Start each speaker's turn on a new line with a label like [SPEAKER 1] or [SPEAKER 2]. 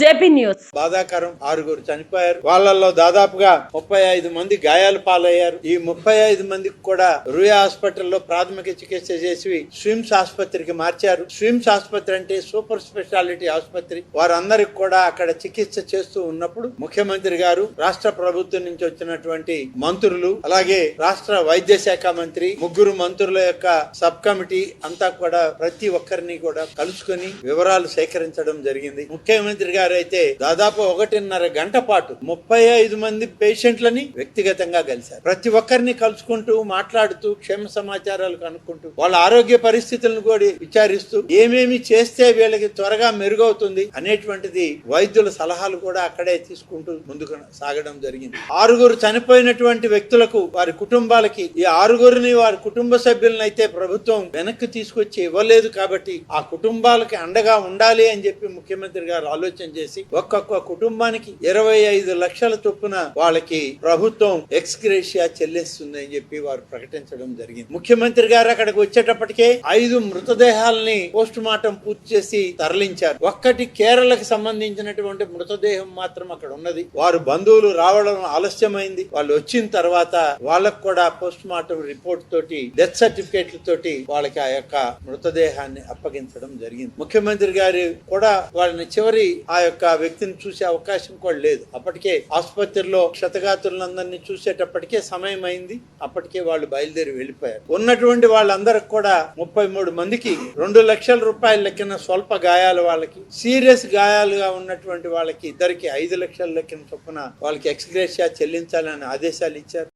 [SPEAKER 1] JP news.
[SPEAKER 2] బాధాకరం. ఆరుగురు చనిపోయారు. వాళ్ళల్లో దాదాపుగా ముప్పై ఐదు మంది గాయాలు పాలయ్యారు. ఈ ముప్పై ఐదు మందికి కూడా రుయా హాస్పిటల్లో ప్రాథమిక చికిత్స చేసి స్విమ్స్ ఆసుపత్రికి మార్చారు. స్విమ్స్ ఆసుపత్రి అంటే సూపర్ స్పెషాలిటీ ఆసుపత్రి. వారందరికి కూడా అక్కడ చికిత్స చేస్తూ ఉన్నప్పుడు ముఖ్యమంత్రి గారు రాష్ట్ర ప్రభుత్వం నుంచి వచ్చినటువంటి మంత్రులు అలాగే రాష్ట్ర వైద్య శాఖ మంత్రి ముగ్గురు మంత్రుల యొక్క సబ్ కమిటీ అంతా కూడా ప్రతి ఒక్కరిని కూడా కలుసుకొని వివరాలు సేకరించడం జరిగింది. ముఖ్యమంత్రి గారు అయితే దాదాపు ఒకటిన్నర గంట పాటు ముప్పై ఐదు మంది పేషెంట్లని వ్యక్తిగతంగా కలిశారు. ప్రతి ఒక్కరిని కలుసుకుంటూ మాట్లాడుతూ క్షేమ సమాచారాలు కనుక్కుంటూ వాళ్ళ ఆరోగ్య పరిస్థితులను కూడా విచారిస్తూ ఏమేమి చేస్తే వీళ్ళకి త్వరగా మెరుగవుతుంది అనేటువంటిది వైద్యుల సలహాలు కూడా అక్కడే తీసుకుంటూ ముందుకు సాగడం జరిగింది. ఆరుగురు చనిపోయినటువంటి వ్యక్తులకు వారి కుటుంబాలకి ఈ ఆరుగురిని వారి కుటుంబ సభ్యులను అయితే ప్రభుత్వం వెనక్కి తీసుకొచ్చి ఇవ్వలేదు కాబట్టి ఆ కుటుంబాలకి అండగా ఉండాలి అని చెప్పి ముఖ్యమంత్రి గారు ఆలోచన చేసి ఒక్కొక్క కుటుంబానికి ఇరవై ఐదు లక్షల చొప్పున వాళ్ళకి ప్రభుత్వం ఎక్స్గ్రేషియా చెల్లిస్తుంది అని చెప్పి వారు ప్రకటించడం జరిగింది. ముఖ్యమంత్రి గారు అక్కడికి వచ్చేటప్పటికే ఐదు మృతదేహాలని పోస్ట్ మార్టం పూర్తి చేసి తరలించారు. ఒక్కటి కేరళకు సంబంధించినటువంటి మృతదేహం మాత్రం అక్కడ ఉన్నది. వారు బంధువులు రావడం ఆలస్యమైంది. వాళ్ళు వచ్చిన తర్వాత వాళ్ళకు కూడా పోస్ట్ మార్టం రిపోర్ట్ తోటి డెత్ సర్టిఫికేట్ తోటి వాళ్ళకి ఆ యొక్క మృతదేహాన్ని అప్పగించడం జరిగింది. ముఖ్యమంత్రి గారు కూడా వాళ్ళని చివరి ఆ యొక్క వ్యక్తిని చూసే అవకాశం కూడా లేదు. అప్పటికే ఆసుపత్రిలో క్షతగాతులందరినీ చూసేటప్పటికే సమయం అయింది. అప్పటికే వాళ్ళు బయలుదేరి వెళ్ళిపోయారు. ఉన్నటువంటి వాళ్ళందరికి కూడా ముప్పై మూడు మందికి రెండు లక్షల రూపాయల లెక్కన స్వల్ప గాయాలు వాళ్ళకి సీరియస్ గాయాలుగా ఉన్నటువంటి వాళ్ళకి ఇద్దరికి ఐదు లక్షల లెక్కన చొప్పున వాళ్ళకి ఎక్స్గ్రేషియా చెల్లించాలని ఆదేశాలు ఇచ్చారు.